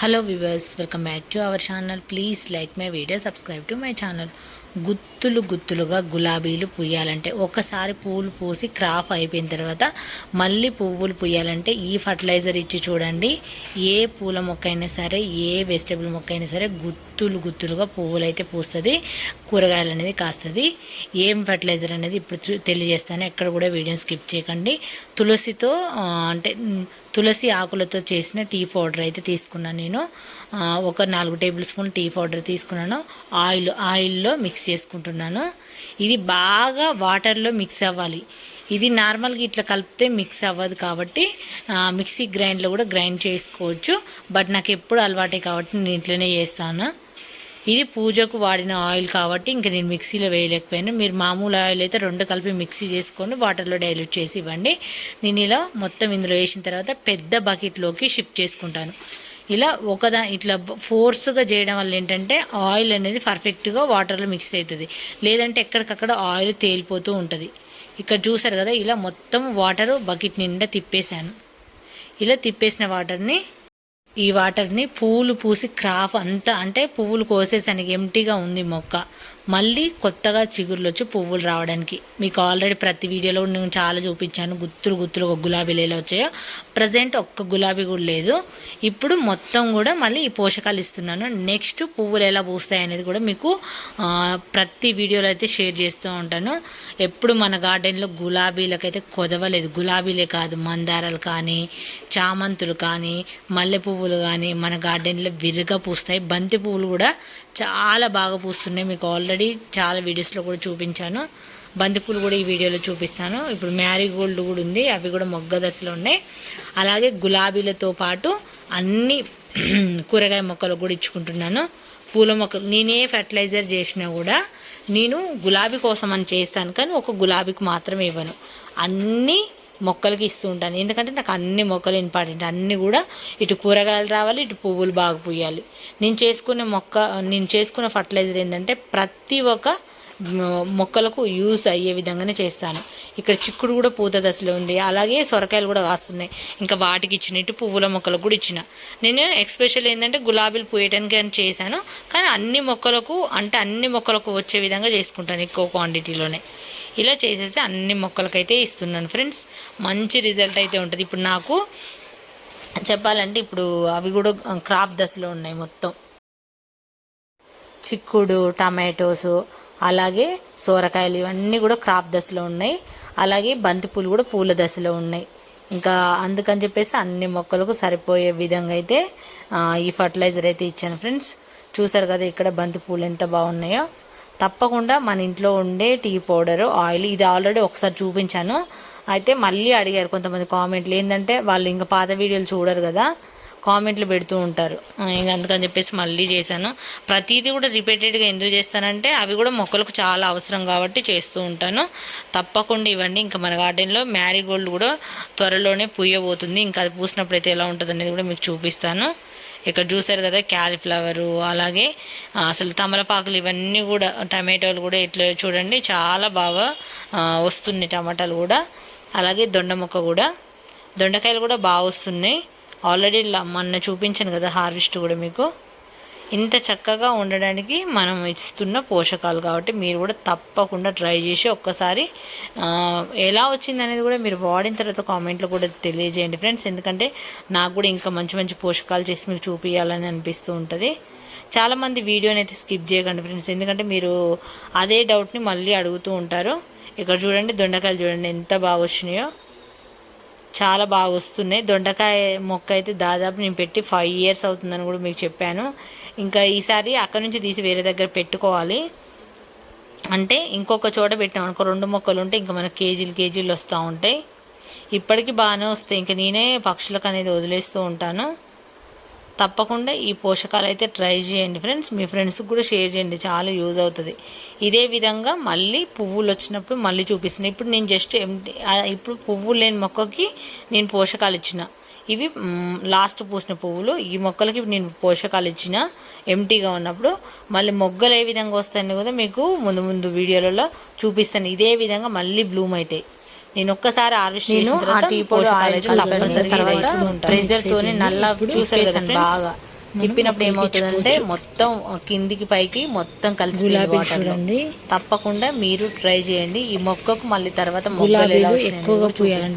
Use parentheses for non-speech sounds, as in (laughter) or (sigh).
hello viewers welcome back to our channel. Please like my video subscribe to my channel. గుత్తులు గుత్తులుగా గులాబీలు పూయాలంటే ఒకసారి పువ్వులు పూసి క్రాఫ్ అయిపోయిన తర్వాత మళ్ళీ పువ్వులు పూయాలంటే ఈ ఫర్టిలైజర్ ఇచ్చి చూడండి. ఏ పూల మొక్క అయినా సరే ఏ వెజిటేబుల్ మొక్క అయినా సరే గుత్తులు గుత్తులుగా పువ్వులు అయితే పూస్తుంది కూరగాయలు అనేది కాస్తుంది. ఏం ఫర్టిలైజర్ అనేది ఇప్పుడు చూ- తెలియజేస్తాను ఎక్కడ కూడా వీడియోని స్కిప్ చేయకండి. తులసితో అంటే తులసి ఆకులతో చేసిన టీ పౌడర్ అయితే తీసుకున్నాను నేను. ఒక నాలుగు టేబుల్ స్పూన్ టీ పౌడర్ తీసుకున్నాను. ఆయిల్ ఆయిల్లో మిక్స్ చేసుకుంటున్నాను. ఇది బాగా వాటర్లో మిక్స్ అవ్వాలి. ఇది నార్మల్గా ఇట్లా కలిపితే మిక్స్ అవ్వదు కాబట్టి మిక్సీ గ్రైండ్లో కూడా గ్రైండ్ చేసుకోవచ్చు. బట్ నాకు ఎప్పుడు అలవాటే కాబట్టి నేను ఇంట్లోనే చేస్తాను. ఇది పూజకు వాడిన ఆయిల్ కాబట్టి ఇంకా నేను మిక్సీలో వేయలేకపోయాను. మీరు మామూలు ఆయిల్ అయితే రెండు కలిపి మిక్సీ చేసుకొని వాటర్లో డైల్యూట్ చేసి ఇవ్వండి. నేను ఇలా మొత్తం ఇందులో వేసిన తర్వాత పెద్ద బకెట్లోకి షిఫ్ట్ చేసుకుంటాను. ఇలా ఒకదా ఇట్లా ఫోర్స్గా చేయడం వల్ల ఏంటంటే ఆయిల్ అనేది పర్ఫెక్ట్గా వాటర్లో మిక్స్ అవుతుంది. లేదంటే ఎక్కడికక్కడ ఆయిల్ తేలిపోతూ ఉంటుంది. ఇక్కడ చూసారు కదా ఇలా మొత్తం వాటర్ బకెట్ నిండా తిప్పేశాను. ఇలా తిప్పేసిన వాటర్ని ఈ వాటర్ని పువ్వులు పూసి క్రాఫ్ అంతా అంటే పువ్వులు కోసేసానికి ఎంటీగా ఉంది మొక్క. మళ్ళీ కొత్తగా చిగుర్లు వచ్చి పువ్వులు రావడానికి. మీకు ఆల్రెడీ ప్రతి వీడియోలో నేను చాలా చూపించాను. గుత్తులు గుత్తులు ఒక గులాబీలు ఎలా వచ్చాయో. ప్రజెంట్ ఒక్క గులాబీ కూడా లేదు. ఇప్పుడు మొత్తం కూడా మళ్ళీ ఈ పోషకాలు ఇస్తున్నాను. నెక్స్ట్ పువ్వులు ఎలా పూస్తాయి అనేది కూడా మీకు ప్రతి వీడియోలో అయితే షేర్ చేస్తూ ఉంటాను. ఎప్పుడు మన గార్డెన్లో గులాబీలకైతే కొదవలేదు. గులాబీలే కాదు మందారాలు కానీ చామంతులు కానీ మల్లె పువ్వులు కానీ మన గార్డెన్లో విరిగా పూస్తాయి. బంతి పువ్వులు కూడా చాలా బాగా పూస్తున్నాయి. మీకు ఆల్రెడీ చాలా వీడియోస్లో కూడా చూపించాను. బంతిపూలు కూడా ఈ వీడియోలో చూపిస్తాను. ఇప్పుడు మ్యారీగోల్డ్ కూడా ఉంది. అవి కూడా మొగ్గ దశలో ఉన్నాయి. అలాగే గులాబీలతో పాటు అన్ని (clears throat) కూరగాయ మొక్కలు కూడా ఇచ్చుకుంటున్నాను. పూల మొక్కలు నేనే ఫెర్టిలైజర్ చేసినా కూడా నేను గులాబీ కోసం అని చేస్తాను. కానీ ఒక గులాబీకి మాత్రమే ఇవ్వను. అన్నీ మొక్కలకి ఇస్తూ ఉంటాను. ఎందుకంటే నాకు అన్ని మొక్కలు ఇంపార్టెంట్. అన్నీ కూడా ఇటు కూరగాయలు రావాలి ఇటు పువ్వులు బాగా పూయాలి. నేను చేసుకునే మొక్క నేను చేసుకున్న ఫర్టిలైజర్ ఏంటంటే ప్రతి ఒక్క మొక్కలకు యూస్ అయ్యే విధంగానే చేస్తాను. ఇక్కడ చిక్కుడు కూడా పూత దశలో ఉంది. అలాగే సొరకాయలు కూడా కాస్తున్నాయి. ఇంకా వాటికి ఇచ్చిన ఇటు పువ్వుల మొక్కలకు కూడా ఇచ్చిన. నేను ఎక్స్పెషల్ ఏంటంటే గులాబీలు పూయటానికి అని చేశాను. కానీ అన్ని మొక్కలకు అంటే అన్ని మొక్కలకు వచ్చే విధంగా చేసుకుంటాను ఎక్కువ క్వాంటిటీలోనే ఇలా చేసేసి అన్ని మొక్కలకైతే ఇస్తున్నాను ఫ్రెండ్స్. మంచి రిజల్ట్ అయితే ఉంటుంది. ఇప్పుడు నాకు చెప్పాలంటే ఇప్పుడు అవి కూడా క్రాప్ దశలో ఉన్నాయి మొత్తం. చిక్కుడు టమాటోస్ అలాగే సోరకాయలు ఇవన్నీ కూడా క్రాప్ దశలో ఉన్నాయి. అలాగే బంతిపూలు కూడా పూల దశలో ఉన్నాయి. ఇంకా అందుకని చెప్పేసి అన్ని మొక్కలకు సరిపోయే విధంగా అయితే ఈ ఫర్టిలైజర్ అయితే ఇచ్చాను ఫ్రెండ్స్. చూసారు కదా ఇక్కడ బంతిపూలు ఎంత బాగున్నాయో. తప్పకుండా మన ఇంట్లో ఉండే టీ పౌడర్ ఆయిల్ ఇది ఆల్రెడీ ఒకసారి చూపించాను. అయితే మళ్ళీ అడిగారు కొంతమంది కామెంట్లు. ఏంటంటే వాళ్ళు ఇంకా పాత వీడియోలు చూడరు కదా కామెంట్లు పెడుతూ ఉంటారు. ఇంకా అందుకని చెప్పేసి మళ్ళీ చేశాను. ప్రతిదీ కూడా రిపీటెడ్గా ఎందుకు చేస్తానంటే అవి కూడా మొక్కలకు చాలా అవసరం కాబట్టి చేస్తూ ఉంటాను. తప్పకుండా ఇవ్వండి. ఇంకా మన గార్డెన్లో మ్యారీగోల్డ్ కూడా త్వరలోనే పూయబోతుంది ఇంకా అది పూసినప్పుడు అయితే ఎలా ఉంటుంది అనేది కూడా మీకు చూపిస్తాను. ఇక్కడ చూసారు కదా క్యాలీఫ్లవరు అలాగే అసలు తమలపాకులు ఇవన్నీ కూడా టమాటోలు కూడా ఇట్లా చూడండి చాలా బాగా వస్తున్నాయి టమాటాలు కూడా. అలాగే దొండ మొక్క కూడా. దొండకాయలు కూడా బాగా వస్తున్నాయి. ఆల్రెడీ ల- మొన్న చూపించాను కదా హార్వెస్ట్ కూడా మీకు. ఇంత చక్కగా ఉండడానికి మనం ఇస్తున్న పోషకాలు కాబట్టి మీరు కూడా తప్పకుండా ట్రై చేసి ఒక్కసారి ఎలా వచ్చింది అనేది కూడా మీరు వాడిన తర్వాత కామెంట్లో కూడా తెలియజేయండి ఫ్రెండ్స్. ఎందుకంటే నాకు కూడా ఇంకా మంచి మంచి పోషకాలు చేసి మీకు చూపించాలని అనిపిస్తూ ఉంటుంది. చాలామంది వీడియోని అయితే స్కిప్ చేయకండి ఫ్రెండ్స్. ఎందుకంటే మీరు అదే డౌట్ని మళ్ళీ అడుగుతూ ఉంటారు. ఇక్కడ చూడండి దొండకాయలు చూడండి ఎంత బాగా వచ్చినాయో. చాలా బాగా వస్తున్నాయి. దొండకాయ మొక్క అయితే దాదాపు నేను పెట్టి ఫైవ్ ఇయర్స్ అవుతుందని కూడా మీకు చెప్పాను. ఇంకా ఈసారి అక్కడ నుంచి తీసి వేరే దగ్గర పెట్టుకోవాలి. అంటే ఇంకొక చోట పెట్టాం అనుకో రెండు మొక్కలు ఉంటే ఇంకా మనకు కేజీలు కేజీలు వస్తూ ఉంటాయి. ఇప్పటికీ బాగానే వస్తాయి. ఇంకా నేనే పక్షులకు అనేది వదిలేస్తూ ఉంటాను. తప్పకుండా ఈ పోషకాలు అయితే ట్రై చేయండి ఫ్రెండ్స్. మీ ఫ్రెండ్స్కి కూడా షేర్ చేయండి. చాలా యూజ్ అవుతుంది. ఇదే విధంగా మళ్ళీ పువ్వులు వచ్చినప్పుడు మళ్ళీ చూపిస్తున్నాను ఇప్పుడు నేను జస్ట్ ఇప్పుడు పువ్వులు లేని మొక్కకి నేను పోషకాలు ఇచ్చిన. ఇవి లాస్ట్ పూసిన పువ్వులు. ఈ మొక్కలకి నేను పోషకాలు ఇచ్చిన ఎంటీగా ఉన్నప్పుడు మళ్ళీ మొగ్గలు ఏ విధంగా వస్తాయని కూడా మీకు ముందు ముందు వీడియోలలో చూపిస్తాను. ఇదే విధంగా మళ్ళీ బ్లూమ్ అవుతాయి నేను ఒక్కసారి హార్వెస్ట్ నేను ఆ టీ నల్ల friends? బాగా తిప్పినప్పుడు ఏమవుతుందంటే. మొత్తం కిందికి పైకి మొత్తం కలిసి వాటర్ తప్పకుండా మీరు ట్రై చేయండి. ఈ మొక్కకు మళ్ళీ తర్వాత మొగ్గలు ఎలా చూపిస్తాను. పూయాలంటే